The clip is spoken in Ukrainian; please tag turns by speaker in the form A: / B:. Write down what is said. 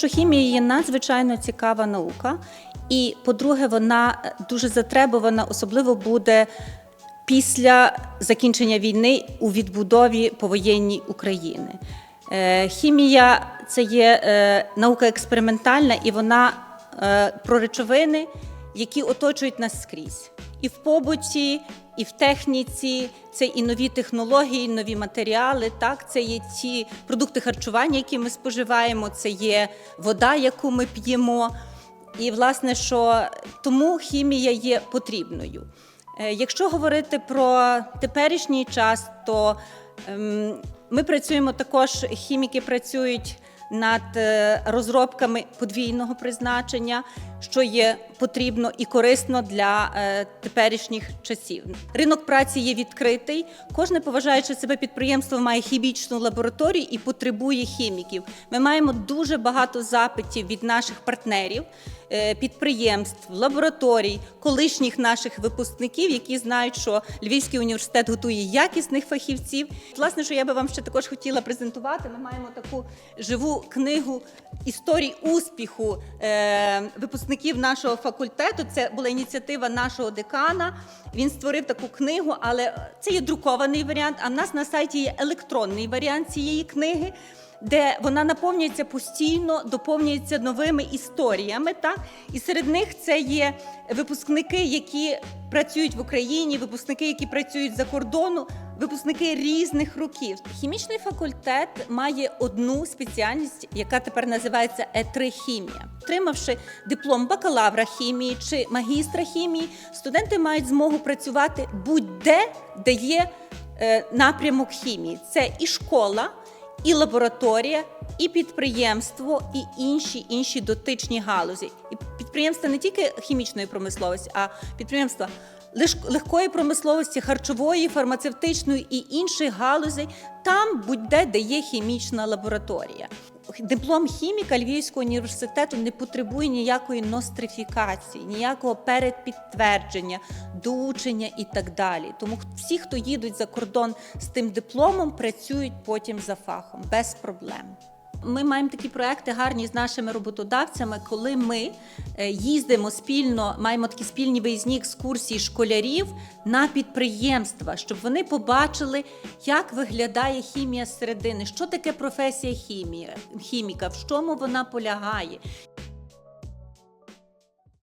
A: що хімія є надзвичайно цікава наука, і, по-друге, вона е, дуже затребувана, особливо буде після закінчення війни у відбудові повоєнній України. Е, Хімія це є е, наука експериментальна, і вона про речовини, які оточують нас скрізь. І в побуті, і в техніці, це і нові технології, і нові матеріали. Так, це є ті продукти харчування, які ми споживаємо, це є вода, яку ми п'ємо. І власне, що тому хімія є потрібною. Е, Якщо говорити про теперішній час, то ем, ми працюємо також, хіміки працюють над е, розробками подвійного призначення, що є потрібно і корисно для е, теперішніх часів. Ринок праці є відкритий. Кожне поважаюче себе підприємство має хімічну лабораторію і потребує хіміків. Ми маємо дуже багато запитів від наших партнерів, е, підприємств, лабораторій, колишніх наших випускників, які знають, що Львівський університет готує якісних фахівців. Власне, що я би вам ще також хотіла презентувати. Ми маємо таку живу книгу історій успіху е, випускників нашого факультету. Це була ініціатива нашого декана. Він створив таку книгу, але це є друкований варіант. А в нас на сайті є електронний варіант цієї книги де вона наповнюється постійно, доповнюється новими історіями. Так? І серед них це є випускники, які працюють в Україні, випускники, які працюють за кордону, випускники різних років. Хімічний факультет має одну спеціальність, яка тепер називається Е3 хімія. Отримавши диплом бакалавра хімії чи магістра хімії, студенти мають змогу працювати будь-де, де є е, напрямок хімії. Це і школа і лабораторія, і підприємство, і інші інші дотичні галузі. І підприємства не тільки хімічної промисловості, а підприємства легкої промисловості, харчової, фармацевтичної і інших галузей. Там будь-де, де є хімічна лабораторія. Диплом хіміка Львівського університету не потребує ніякої нострифікації, ніякого передпідтвердження, доучення і так далі. Тому всі, хто їдуть за кордон з тим дипломом, працюють потім за фахом без проблем. Ми маємо такі проекти гарні з нашими роботодавцями, коли ми е, їздимо спільно, маємо такі спільні виїзні екскурсії школярів на підприємства, щоб вони побачили, як виглядає хімія середини, що таке професія хімія, хіміка, в чому вона полягає.